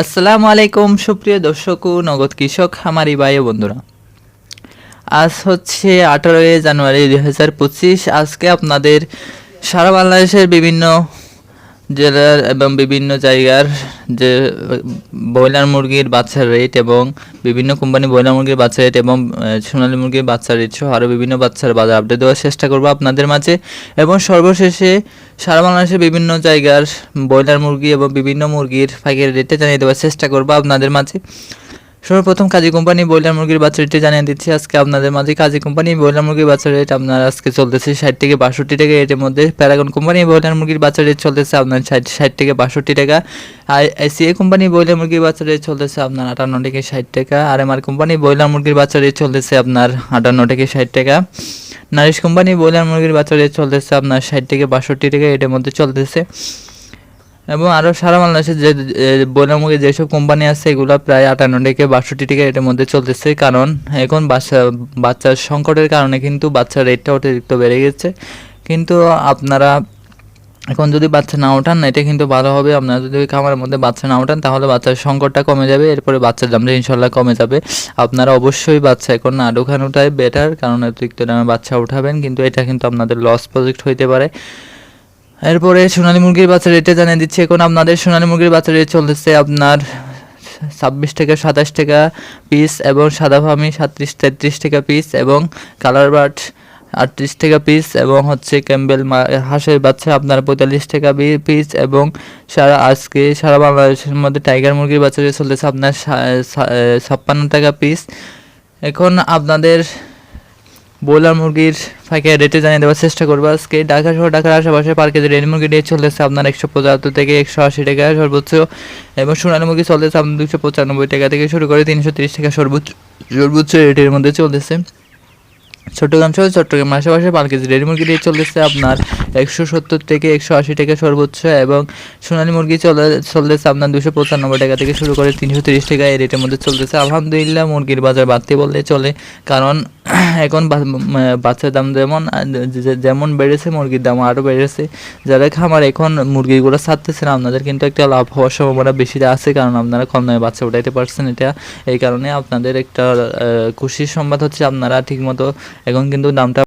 আসসালামু আলাইকুম, সুপ্রিয় দর্শক ও নগদ কৃষক আমারই ভাই বন্ধুরা। আজ হচ্ছে আঠারোই জানুয়ারি দুই হাজার পঁচিশ। আজকে আপনাদের সারা বাংলাদেশের বিভিন্ন জেলার এবং বিভিন্ন জায়গার যে, ব্রয়লার মুরগির বাচ্চার রেট এবং বিভিন্ন কোম্পানি ব্রয়লার মুরগির বাচ্চার রেট এবং সোনালী মুরগির বাচ্চার রেট সহ আরও বিভিন্ন বাচ্চার বাজার আপডেট দেওয়ার চেষ্টা করব আপনাদের মাঝে। এবং সর্বশেষে সারা বাংলাদেশের বিভিন্ন জায়গার ব্রয়লার মুরগি এবং বিভিন্ন মুরগির ফাঁকের রেটে জানিয়ে দেওয়ার চেষ্টা করব আপনাদের মাঝে। সর্বপ্রথম কাজী কোম্পানি ব্রয়লার মুরগির বাচ্চা রেটে জানিয়ে দিচ্ছি, আজকে আপনাদের মাঝে কাজী কোম্পানি ব্রয়লার মুরগির বাচ্চা রেট আপনার আজকে চলতেছে ষাট থেকে বাষট্টি টাকা। এর মধ্যে প্যারাগন কোম্পানি ব্রয়লার মুরগির বাচ্চা রেট চলতেছে আপনার ষাট ষাট থেকে বাষট্টি টাকা। আর এসিএ কোম্পানি ব্রয়লার মুরগির বাচ্চা রেট চলতেছে আপনার আটান্ন থেকে ষাট টাকা। আর এম আর কোম্পানি ব্রয়লার মুরগির বাচ্চা রেট চলতেছে আপনার আটান্ন থেকে ষাট টাকা। নারিশ কোম্পানি ব্রয়লার মুরগির বাচ্চা রেট চলতেছে আপনার ষাট থেকে বাষট্টি টাকা, এটার মধ্যে চলতেছে। এবং আরও সারা বাংলাদেশে যে মুরগির যেসব কোম্পানি আছে, এগুলো প্রায় আটান্ন থেকে বাষট্টি টাকা এটার মধ্যে চলতেছে। কারণ এখন বাচ্চা বাচ্চার সংকটের কারণে কিন্তু বাচ্চার রেটটা অতিরিক্ত বেড়ে গেছে। কিন্তু আপনারা এখন যদি বাচ্চা না ওঠান, এটা কিন্তু ভালো হবে। আপনারা যদি খামারের মধ্যে বাচ্চা না ওঠান, তাহলে বাচ্চার সংকটটা কমে যাবে। এরপরে বাচ্চার দামটা ইনশাল্লাহ কমে যাবে। আপনারা অবশ্যই বাচ্চা এখন না ঢোকান ওঠাই বেটার কারণ অতিরিক্ত দামে বাচ্চা উঠাবেন। কিন্তু এটা কিন্তু আপনাদের লস প্রজেক্ট হইতে পারে। এরপরে সোনালী মুরগির বাচ্চা রেটে জানিয়ে দিচ্ছি, এখন আপনাদের সোনালী মুরগির বাচ্চা রেট চলতেছে আপনার ছাব্বিশ টাকা, সাতাশ টাকা পিস এবং সাদা ফামি সাতত্রিশ তেত্রিশ টাকা পিস এবং কালার বার্ড আটত্রিশ টাকা পিস এবং হচ্ছে ক্যাম্বেল হাঁসের বাচ্চা আপনার পঁয়তাল্লিশ টাকা পিস এবং সারা আজকে সারা বাংলাদেশের মধ্যে টাইগার মুরগির বাচ্চা চলতেছে আপনার ছাপ্পান্ন টাকা পিস এখন আপনাদের ব্রয়লার মুরগির ফাঁকে রেটে জানিয়ে দেওয়ার চেষ্টা করব আজকে। ঢাকা শহর ঢাকার আশেপাশে পার কেজি রেড মুরগি রেট চলতেছে, আপনার একশো পঁচাত্তর থেকে একশো আশি টাকা সর্বোচ্চ এবং সোনালী মুরগি চলতেছে আপনার দুশো পঁচানব্বই টাকা থেকে শুরু করে তিনশো তিরিশ টাকা সর্বোচ্চ সর্বোচ্চ রেটের মধ্যে চলতেছে। চট্টগ্রাম সহ চট্টগ্রাম আশেপাশে পার কেজি রেড মুরগি রেট চলতেছে আপনার একশো সত্তর থেকে একশো আশি টাকা সর্বোচ্চ এবং সোনালী মুরগি চলে, চলতেছে আপনার দুশো পঁচানব্বই টাকা থেকে শুরু করে তিনশো তিরিশ টাকা এই রেটের মধ্যে চলতেছে। আলহামদুলিল্লাহ মুরগির বাজার বাড়তে বললে চলে, কারণ এখন বাচ্চার দাম যেমন যেমন বেড়েছে, মুরগির দাম আরও বেড়েছে। যারা খামার এখন মুরগিগুলো ছাড়তেছে না। আপনাদের কিন্তু একটা লাভ হওয়ার সম্ভাবনা বেশি আছে, কারণ আপনারা কম দামে বাচ্চা উঠাইতে পারছেন এটা। এই কারণে আপনাদের একটা খুশির সংবাদ হচ্ছে, আপনারা ঠিকমতো এখন কিন্তু দামটা